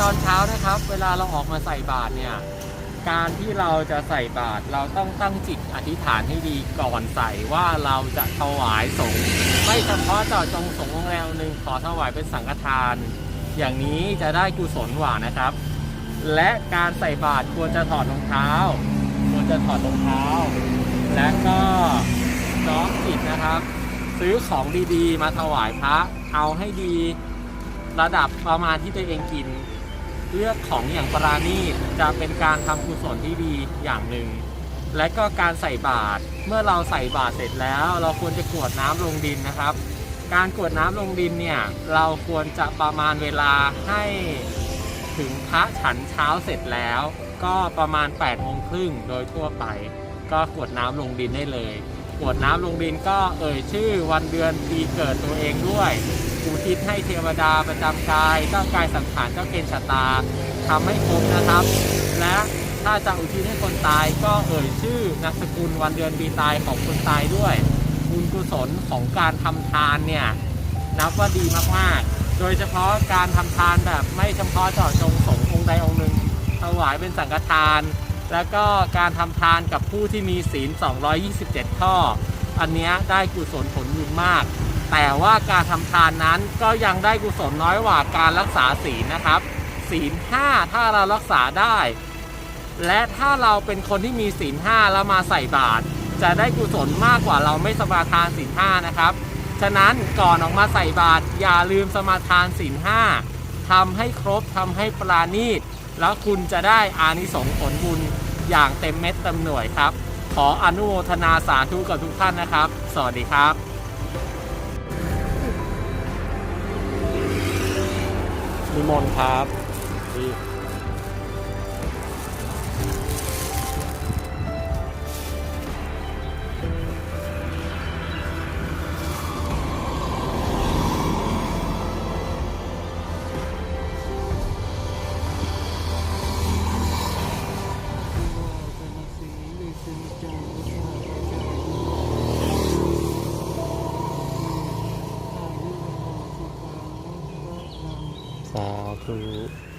ตอนเช้านะครับ เวลาเราออกมาใส่บาตรเนี่ย การที่เราจะใส่บาตรเราต้องตั้งจิตอธิษฐานให้ดีก่อนใส่ว่าเราจะถวายสงฆ์ไม่เฉพาะเจาะจงสงฆ์องค์แรวหนึ่งขอถวายเป็นสังฆทาน อย่างนี้จะได้กุศลหว่านะครับ และการใส่บาตรควรจะถอดรองเท้า ควรจะถอดรองเท้า และก็น้อมจิตนะครับ ซื้อของดีๆ มาถวายพระเอาให้ดีระดับประมาณที่ตัวเองกิน เลือกของอย่างปราณีตจะเป็นการทำกุศลที่ดีอย่างหนึ่ง และก็การใส่บาตรเมื่อเราใส่บาตรเสร็จแล้ว เราควรจะกวดน้ำลงดินนะครับ การกวดน้ำลงดินเนี่ยเราควรจะประมาณเวลาให้ถึงพระฉันเช้าเสร็จแล้ว ก็ประมาณ8ปดโมงครึ่งโดยทั่วไป ก็กวดน้ำลงดินได้เลยกวดน้ำลงดินก็เอ่ยชื่อวันเดือนปีเกิดตัวเองด้วย อุทิศให้เทวดาประจำกายเจ้ากายสังขารเจ้าเกณฑ์ชะตาทำให้ครบนะครับ และถ้าจะอุทิศให้คนตายก็เอ่ยชื่อนามสกุลวันเดือนปีตายของคนตายด้วยบุญกุศลของการทำทานเนี่ยนับว่าดีมากๆ โดยเฉพาะการทำทานแบบไม่เฉพาะเจาะจงสงฆ์องค์ใดองค์หนึ่งถวายเป็นสังฆทาน แล้วก็การทำทานกับผู้ที่มีศีล 227 ข้อ อันนี้ได้กุศลผลบุญมาก แต่ว่าการทำทานนั้นก็ยังได้กุศลน้อยกว่าการรักษาศีลนะครับ ศีลห้าถ้าเรารักษาได้ และถ้าเราเป็นคนที่มีศีลห้าแล้วมาใส่บาตรจะได้กุศลมากกว่าเราไม่สมาทานศีลห้านะครับ ฉะนั้นก่อนออกมาใส่บาตรอย่าลืมสมาทานศีลห้าทำให้ครบทำให้ปราณีต แล้วคุณจะได้อานิสงส์ผลบุญอย่างเต็มเม็ดเต็มหน่วยครับ ขออนุโมทนาสาธุกับทุกท่านนะครับ สวัสดีครับ นิมนต์ครับดี สาธุ